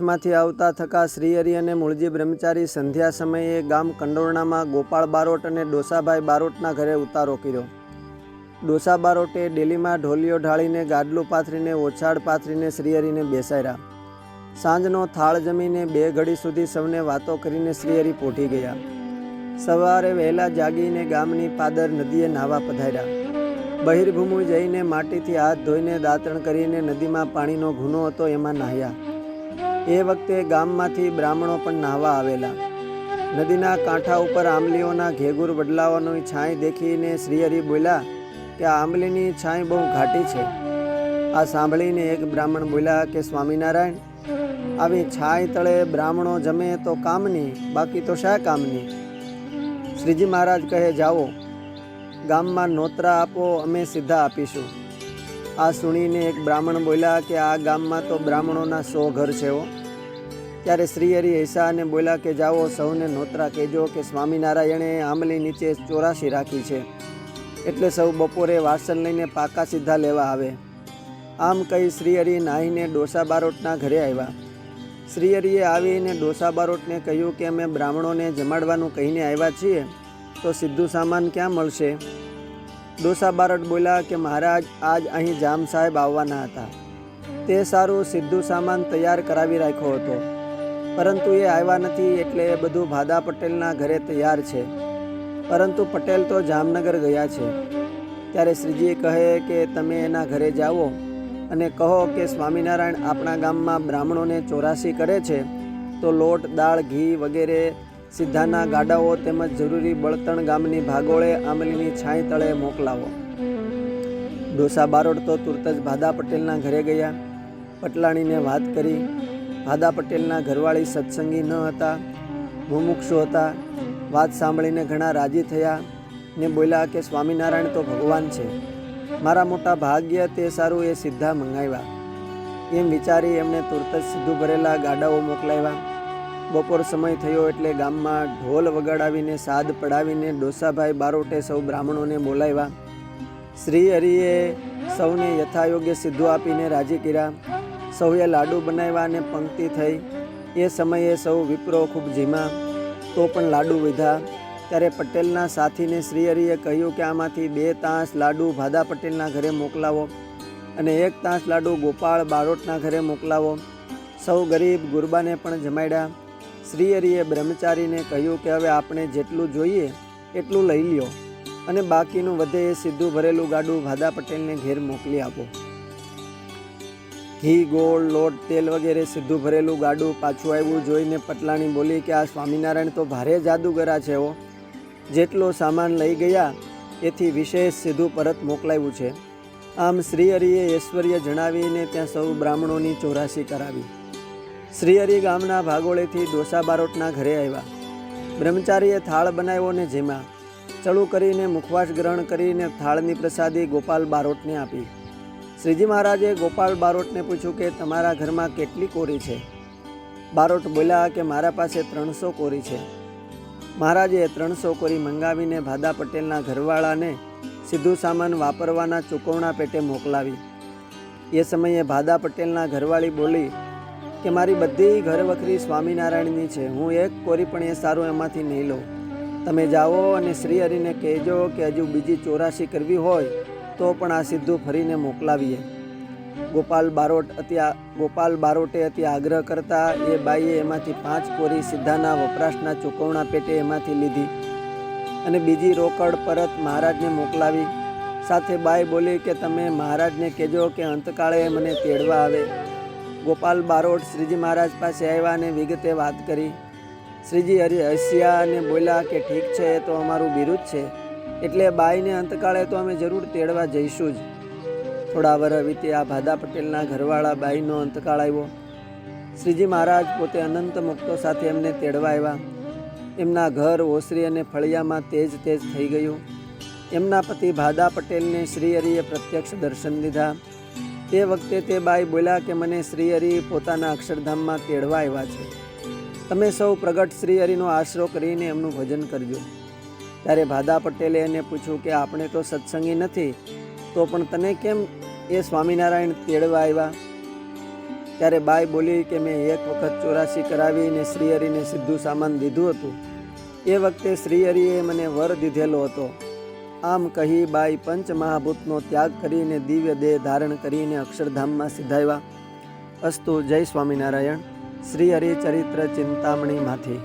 કચ્છમાંથી આવતા થકા શ્રીહરિ અને મૂળજી બ્રહ્મચારી સંધ્યા સમયે ગામ કંડોરણામાં ગોપાળ બારોટ અને ડોસાભાઈ બારોટના ઘરે ઉતારો કર્યો. ડોસા બારોટે ડેલીમાં ઢોલિયો ઢાળીને, ગાડલું પાથરીને ઓછાડ પાથરીને શ્રીહરિને બેસાડ્યા. સાંજનો થાળ જમીને બે ઘડી સુધી સૌને વાતો કરીને શ્રીહરિ પોઠી ગયા. સવારે વહેલા જાગીને ગામની પાદર નદીએ નાહવા પધાર્યા. બહિર્ભૂમિ જઈને માટીથી હાથ ધોઈને દાંતણ કરીને નદીમાં પાણીનો ગુનો હતો, એમાં નાહ્યા. એ વખતે ગામમાંથી બ્રાહ્મણો પણ નાહવા આવેલા. નદીના કાંઠા ઉપર આંબલીઓના ઘેગુર બદલાવાની છાંય દેખીને શ્રીહરિ બોલ્યા કે આ આંબલીની છાંય બહુ ઘાટી છે. આ સાંભળીને એક બ્રાહ્મણ બોલ્યા કે સ્વામિનારાયણ, આવી છાંય તળે બ્રાહ્મણો જમે તો કામની, બાકી તો શા કામની? શ્રીજી મહારાજ કહે, જાઓ, ગામમાં નોતરા આપો, અમે સીધા આપીશું. આ સુણીને એક બ્રાહ્મણ બોલ્યા કે આ ગામમાં તો બ્રાહ્મણોના સો ઘર છે ત્યારે શ્રીહરિ હૈસા અને બોલ્યા કે જાઓ સૌને નોતરા કહેજો કે સ્વામિનારાયણે આંબલી નીચે ચોરાશી રાખી છે. એટલે સૌ બપોરે વાસણ લઈને પાકા સીધા લેવા આવે. આમ કહી શ્રીહરિ નાહીને ડોસા બારોટના ઘરે આવ્યા. શ્રીહરિએ આવીને ડોસા બારોટને કહ્યું કે અમે બ્રાહ્મણોને જમાડવાનું કહીને આવ્યા છીએ, તો સીધું સામાન ક્યાં મળશે? ડોસા બારોટ બોલ્યા કે મહારાજ, આજ અહીં જામ સાહેબ આવવાના હતા. તે સારું સીધું સામાન તૈયાર કરાવી રાખ્યો હતો. પરંતુ એ આવ્યા નથી એટલે એ બધું ભાદા પટેલના ઘરે તૈયાર છે. પરંતુ પટેલ તો જામનગર ગયા છે. ત્યારે શ્રીજી કહે કે તમે એના ઘરે જાઓ અને કહો કે સ્વામિનારાયણ આપણા ગામમાં બ્રાહ્મણોને ચોરાસી કરે છે, તો લોટ, દાળ, ઘી વગેરે સિદ્ધાના ગાડાઓ તેમજ જરૂરી બળતણ ગામની ભાગોળે આંબલીની છાંય તળે મોકલાવો. ડોસા બારોડ તો તુરત જ ભાદા પટેલના ઘરે ગયા. પટલાણીને વાત કરી. ભાદા પટેલના ઘરવાળી સત્સંગી ન હતા. મુમુક્ષુ હતા. વાત સાંભળીને ઘણા રાજી થયા ને બોલ્યા કે સ્વામિનારાયણ તો ભગવાન છે. મારા મોટા ભાગ્ય તે સારું એ સીધા મંગાવ્યા. એમ વિચારી એમણે તુરત જ સીધું ભરેલા ગાડાઓ મોકલાવ્યા. બપોર સમય થયો એટલે ગામમાં ઢોલ વગાડાવીને, સાદ પડાવીને ડોસાભાઈ બારોટે સૌ બ્રાહ્મણોને બોલાવ્યા. શ્રી હરિએ સૌને યથાયોગ્ય સિદ્ધો આપીને રાજી કર્યા. સૌએ લાડુ બનાવ્યા અને પંક્તિ થઈ. એ સમયે સૌ વિપ્રો ખૂબ ઝીમા તો પણ લાડુ વિધા ત્યારે પટેલના સાથીને શ્રીહરિએ કહ્યું કે આમાંથી બે તાંસ લાડુ ભાદા પટેલના ઘરે મોકલાવો અને એક તાંસ લાડુ ગોપાળ બારોટના ઘરે મોકલાવો. સૌ ગરીબ ગુરબાને પણ જમાડ્યા. શ્રીહરિએ બ્રહ્મચારીને કહ્યું કે હવે આપણે જેટલું જોઈએ, એટલું લઈ લ્યો અને બાકીનું વધે એ સીધું ભરેલું ગાડું ભાદા પટેલને ઘેર મોકલી આપો. ઘી, ગોળ, લોટ, તેલ વગેરે સીધું ભરેલું ગાડું પાછું આવ્યું જોઈને પટલાણી બોલી કે આ સ્વામિનારાયણ તો ભારે જાદુગરા છે હો. જેટલો સામાન લઈ ગયા, એથી વિશેષ સીધું પરત મોકલાવ્યું છે. આમ શ્રીહરિએ ઐશ્વર્ય જણાવીને ત્યાં સૌ બ્રાહ્મણોની ચોરાસી કરાવી. શ્રીહરિ ગામના ભાગોળેથી ડોસા બારોટના ઘરે આવ્યા. બ્રહ્મચારીએ થાળ બનાવ્યો ને જેમાં ચડું કરીને મુખવાસ ગ્રહણ કરીને થાળની પ્રસાદી ગોપાલ બારોટને આપી. શ્રીજી મહારાજે ગોપાલ બારોટને પૂછ્યું કે, તમારા ઘરમાં કેટલી કોરી છે? બારોટ બોલ્યા કે, મારા પાસે ત્રણસો કોરી છે. મહારાજે ત્રણસો કોરી મંગાવીને ભાદા પટેલના ઘરવાળાને સીધું સામાન વાપરવાના ચૂકવણા પેટે મોકલાવી. એ સમયે ભાદા પટેલના ઘરવાળી બોલી કે મારી બધી ઘર વખરી સ્વામિનારાયણની છે. હું એક કોરી પણ એ સારું એમાંથી નહીં લઉં. તમે જાઓ અને શ્રી હરિને કહેજો કે હજુ બીજી ચોરાશી કરવી હોય તો પણ આ સીધું ફરીને મોકલાવીએ. ગોપાલ બારોટ અતિ ગોપાલ બારોટે અતિ આગ્રહ કરતા એ બાઈએ એમાંથી પાંચ કોરી સીધાના વપરાશના ચૂકવણા પેટે એમાંથી લીધી. અને બીજી રોકડ પરત મહારાજને મોકલાવી. સાથે બાઈ બોલી કે તમે મહારાજને કહેજો કે અંતકાળે મને તેડવા આવે. ગોપાલ બારોટ શ્રીજી મહારાજ પાસે આવ્યા અને વિગતે વાત કરી. શ્રીજી હરિ હસ્યા અને બોલ્યા કે ઠીક છે, એ તો અમારું બિરુદ છે. એટલે બાઈને અંતકાળે તો અમે જરૂર તેડવા જઈશું જ. થોડા વર્ષ વીતે આ ભાદા પટેલના ઘરવાળા બાઈનો અંતકાળ આવ્યો. શ્રીજી મહારાજ પોતે અનંત મુક્તો સાથે એમને તેડવા આવ્યા. એમના ઘર ઓસરી અને ફળિયામાં તેજ તેજ થઈ ગયું. એમના પતિ ભાદા પટેલને શ્રી હરિએ પ્રત્યક્ષ દર્શન દીધા. તે વખતે તે બાઈ બોલ્યા કે મને શ્રીહરિ પોતાના અક્ષરધામમાં તેડવા આવ્યા છે. તમે સૌ પ્રગટ શ્રીહરિનો આશરો કરીને એમનું ભજન કરજો. ત્યારે ભાદા પટેલે એને પૂછ્યું કે આપણે તો સત્સંગી નથી, તો પણ તને કેમ એ સ્વામિનારાયણ તેડવા આવ્યા? ત્યારે બાઈ બોલી કે મેં એક વખત ચોરાસી કરાવીને શ્રીહરિને સીધું સામાન દીધું હતું. એ વખતે શ્રીહરિએ મને વર દીધેલો હતો. આમ કહી બાઈ પંચ મહાભૂતનો ત્યાગ કરીને દિવ્ય દેહ ધારણ કરીને અક્ષરધામમાં સિધાવ્યા અસ્તુ જય સ્વામિનારાયણ. શ્રી હરિચરિત્ર ચિંતામણીમાંથી.